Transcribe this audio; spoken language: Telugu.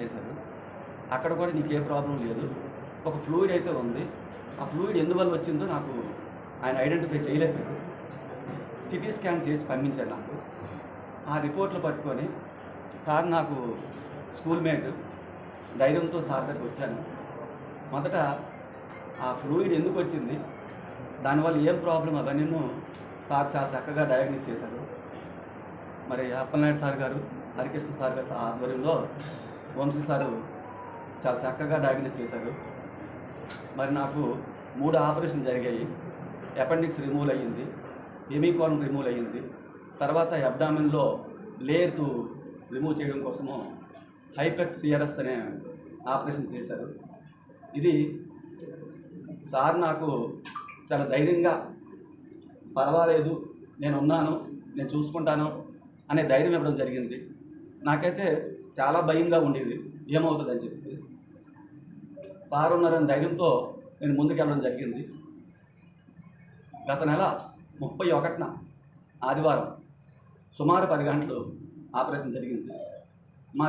చేశారు. అక్కడ కూడా నీకు ఏ ప్రాబ్లం లేదు. ఒక ఫ్లూయిడ్ అయితే ఉంది. ఆ ఫ్లూయిడ్ ఎందువల్ల వచ్చిందో నాకు ఆయన ఐడెంటిఫై చేయలేకపోయారు. సిటీ స్కాన్ చేసి పంపించారు నాకు. ఆ రిపోర్ట్లు పట్టుకొని సార్ నాకు స్కూల్ మేట్ ధైర్యంతో సార్ దగ్గరికి వచ్చాను. మొదట ఆ ఫ్లూయిడ్ ఎందుకు వచ్చింది? దానివల్ల ఏం ప్రాబ్లం? అవన్నీ సార్ చాలా చక్కగా డయాగ్నోస్ చేశారు. మరి అప్పలనాయుడు సార్ గారు హరికృష్ణ సార్ గారు ఆధ్వర్యంలో వంశీ సారు చాలా చక్కగా డయాగ్నోస్ చేశారు. మరి నాకు మూడు ఆపరేషన్ జరిగాయి. అపెండిక్స్ రిమూవ్ అయ్యింది. ఎమీకాన్ రిమూవ్ అయ్యింది. తర్వాత అబ్డామిన్లో లేతు రిమూవ్ చేయడం కోసము హైపెక్ సిఆర్ఎస్ అనే ఆపరేషన్ చేశారు. ఇది సార్ నాకు చాలా ధైర్యంగా పర్వాలేదు నేను ఉన్నాను నేను చూసుకుంటాను అనే ధైర్యం ఇవ్వడం జరిగింది. నాకైతే చాలా భయంగా ఉండేది. ఏమవుతుందని చెప్పేసి. సార్ ఉన్నారని ధైర్యంతో నేను ముందుకెళ్ళడం జరిగింది. గత నెల ముప్పై ఒకటిన ఆదివారం సుమారు పది గంటలు ఆపరేషన్ జరిగింది. మా